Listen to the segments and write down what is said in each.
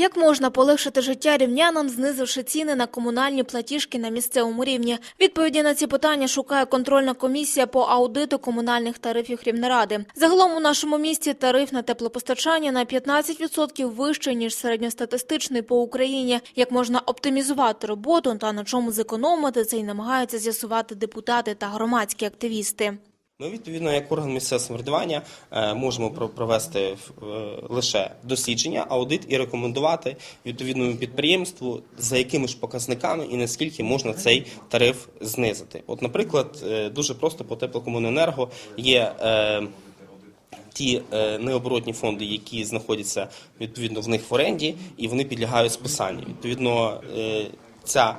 Як можна полегшити життя рівнянам, знизивши ціни на комунальні платіжки на місцевому рівні? Відповіді на ці питання шукає контрольна комісія по аудиту комунальних тарифів Рівнеради. Загалом у нашому місті тариф на теплопостачання на 15% вищий, ніж середньостатистичний по Україні. Як можна оптимізувати роботу та на чому зекономити, це й намагаються з'ясувати депутати та громадські активісти. Ми, відповідно, як орган місцевого самоврядування е, можемо про- провести е, лише дослідження, аудит і рекомендувати відповідному підприємству, за якими ж показниками і наскільки можна цей тариф знизити. От, наприклад, е, дуже просто по теплокомуненерго є. Ті необоротні фонди, які знаходяться відповідно в них в оренді, і вони підлягають списанню. Відповідно, ця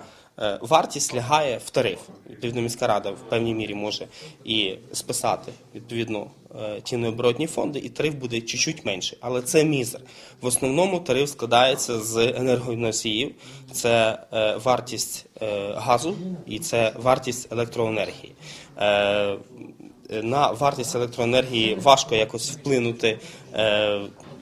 вартість лягає в тариф. Відповідно, міська рада в певній мірі може і списати відповідно е, ті необоротні фонди, і тариф буде чуть-чуть менший. Але це мізер. В основному тариф складається з енергоносіїв, це е, вартість е, газу і це вартість електроенергії. Е, на вартість електроенергії важко якось вплинути.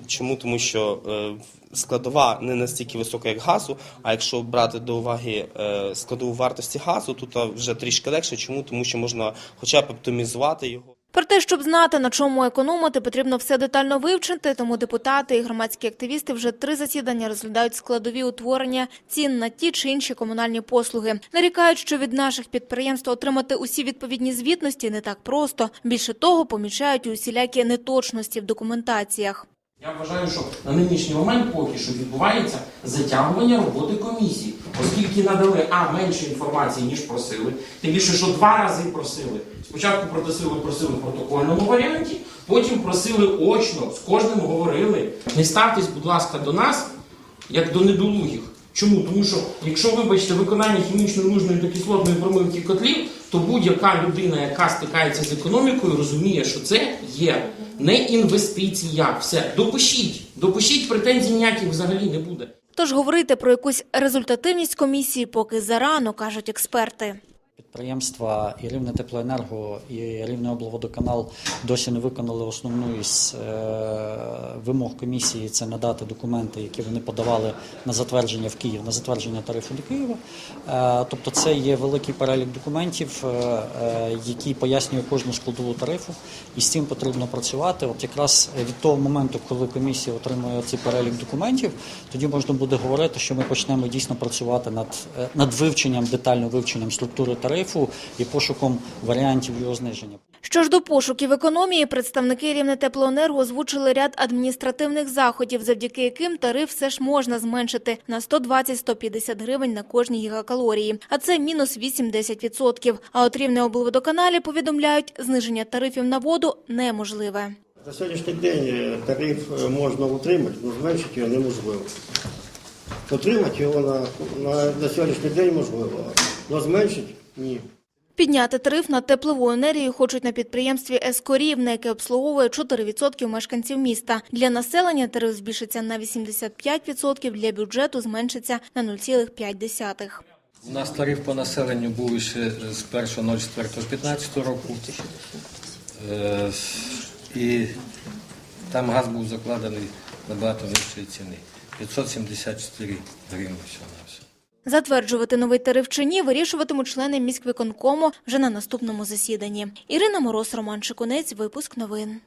Чому? Тому що е, складова не настільки висока, як газу. А якщо брати до уваги е, складову вартості газу, а, вже трішки легше. Чому? Тому що можна хоча б оптимізувати його. Про те, щоб знати, на чому економити, потрібно все детально вивчити, тому депутати і громадські активісти вже три засідання розглядають складові утворення цін на ті чи інші комунальні послуги. Нарікають, що від наших підприємств отримати усі відповідні звітності не так просто. Більше того, помічають усілякі неточності в документаціях. Я вважаю, що на нинішній момент поки що відбувається затягування роботи комісії, оскільки надали а менше інформації, ніж просили. Тим більше, що два рази просили. Спочатку просили, просили в протокольному варіанті, потім просили очно, з кожним говорили. Не ставтесь, будь ласка, до нас як до недолугих. Чому? Тому що, якщо вибачте виконання хімічної лужної та кислотної промивки котлів, то будь-яка людина, яка стикається з економікою, розуміє, що це є не інвестиція. Все, допишіть, допишіть, претензій ніяких взагалі не буде. Тож говорити про якусь результативність комісії поки зарано, кажуть експерти. Підприємства і Рівне Теплоенерго, і Рівне облводоканал досі не виконали основну із е, вимог комісії це надати документи, які вони подавали на затвердження в Київ, на затвердження тарифу до Києва. Е, тобто це є великий перелік документів, е, е, які пояснює кожну складову тарифу, і з цим потрібно працювати. От якраз від того моменту, коли комісія отримує цей перелік документів, тоді можна буде говорити, що ми почнемо дійсно працювати над, над вивченням, детальним вивченням структури тарифу і пошуком варіантів його зниження. Що ж до пошуків економії, представники Рівне Теплоенерго озвучили ряд адміністративних заходів, завдяки яким тариф все ж можна зменшити на 120-150 гривень на кожній гігакалорії, а це мінус 8-10%. А от Рівне облводоканалі повідомляють, зниження тарифів на воду неможливе. На сьогоднішній день е, тариф е, можна утримати, але зменшити його неможливо. Утримати його на, на, на сьогоднішній день можливо, але зменшити ні. Підняти тариф на теплову енергію хочуть на підприємстві «Ескорівне», яке обслуговує 4% мешканців міста. Для населення тариф збільшиться на 85%, для бюджету зменшиться на 0,5%. У нас тариф по населенню був ще з 1.04.15 року. Е, І там газ був закладений набагато нижчої ціни. 574 гривні всього на все. Затверджувати новий тариф чи ні вирішуватимуть члени міськвиконкому вже на наступному засіданні. Ірина Мороз, Роман Шикунець, випуск новин.